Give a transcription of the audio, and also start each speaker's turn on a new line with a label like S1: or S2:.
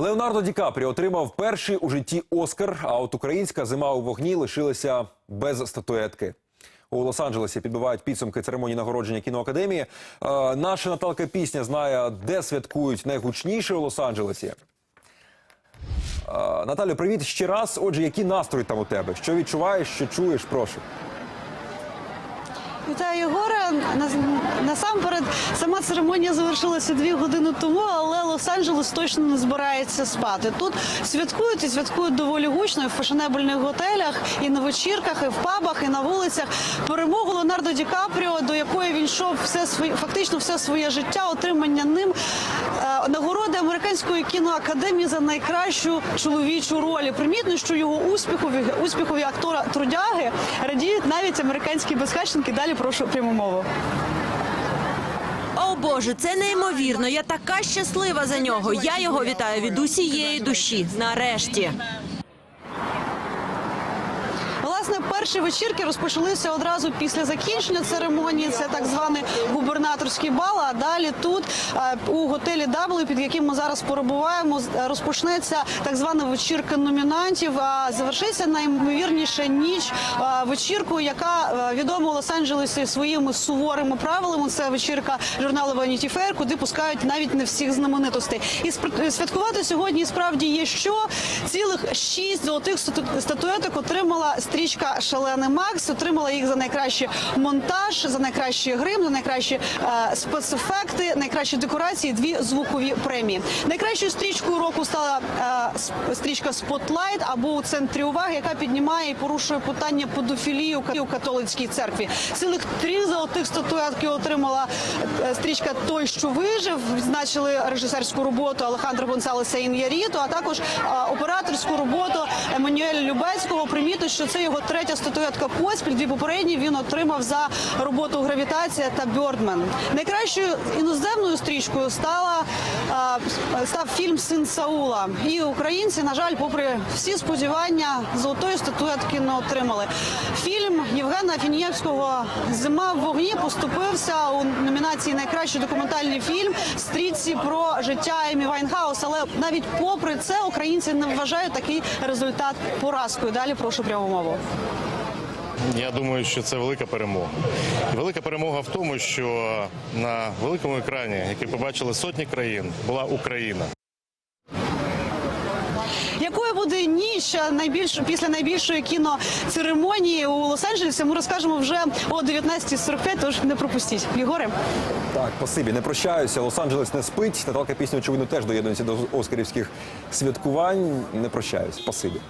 S1: Леонардо Ді Капріо отримав перший у житті Оскар. А от українська зима у вогні лишилася без статуетки. У Лос-Анджелесі підбивають підсумки церемонії нагородження кіноакадемії. Е, наша Наталка Пісня знає, де святкують найгучніше у Лос-Анджелесі. Е, Наталю, привіт ще раз. Отже, які настрої там у тебе? Що відчуваєш, що чуєш? Прошу.
S2: Вітаю, Єгоре. Нас- Насамперед, сама церемонія завершилася дві години тому, але Лос-Анджелес точно не збирається спати. Тут святкують і святкують доволі гучно і в фешенебельних готелях, і на вечірках, і в пабах, і на вулицях. Перемогу Леонардо Ді Капріо, до якої він йшов все своє, фактично все своє життя, отримання ним е, нагороди американської кіноакадемії за найкращу чоловічу роль. Примітно, що його успіхові успіхові актора трудяги радіють навіть американські безхатченки. Далі прошу пряму мову.
S3: О Боже, це неймовірно. Я така щаслива за нього. Я його вітаю від усієї душі. Нарешті.
S2: Власне, перші вечірки розпочалися одразу після закінчення церемонії. Це так званий губернаторський бал. А далі тут е, у готелі W, під яким ми зараз перебуваємо, е, розпочнеться так звана вечірка номінантів. А завершиться найімовірніше ніч е, вечіркою, яка відома у Лос-Анджелесі своїми суворими правилами. Це вечірка журналу Vanity Fair, куди пускають навіть не всіх знаменитостей. І святкувати сьогодні справді є що цілих шість золотих стату- статуеток отримала стрічка Шалений Макс. Отримала їх за найкращий монтаж, за найкращий грим, за найкращі е, спецефекти, найкращі декорації. Дві звукові премії. Найкращою стрічкою року стала е, стрічка Спотлайт або у центрі уваги, яка піднімає і порушує питання педофілії у католицькій церкві. Цілих три золотих статуетки отримала е, стрічка Той, що вижив. Відзначили режисерську роботу Алехандро Гонсалеса Ін'яріто, а також е, операторську роботу Еммануеля Любецького. приміти, що це його третя статуетка поспіль. Дві попередні він отримав за роботу Гравітація та Бьордмен. Найкращою іноземною стрічкою стала став фільм Син Саула. І українці, на жаль, попри всі сподівання, золотої статуетки не отримали. Фільм Євгена Афінієвського Зима в вогні поступився у номінації Найкращий документальний фільм стрічці про життя Емі Вайнхаус. Але навіть попри це українці не вважають такий результат поразкою. Далі прошу пряму мову.
S4: Я думаю, що це велика перемога. І велика перемога в тому, що на великому екрані, який побачили сотні країн, була Україна.
S2: Якою буде ніч найбільш після найбільшої кіноцеремонії у Лос-Анджелесі? Ми розкажемо вже о 19.45, Тож не пропустіть. Єгоре.
S1: Так, спасибі, не прощаюся. Лос-Анджелес не спить. Наталка Пісня, очевидно, теж доєднується до оскарівських святкувань. Не прощаюсь. Спасибі.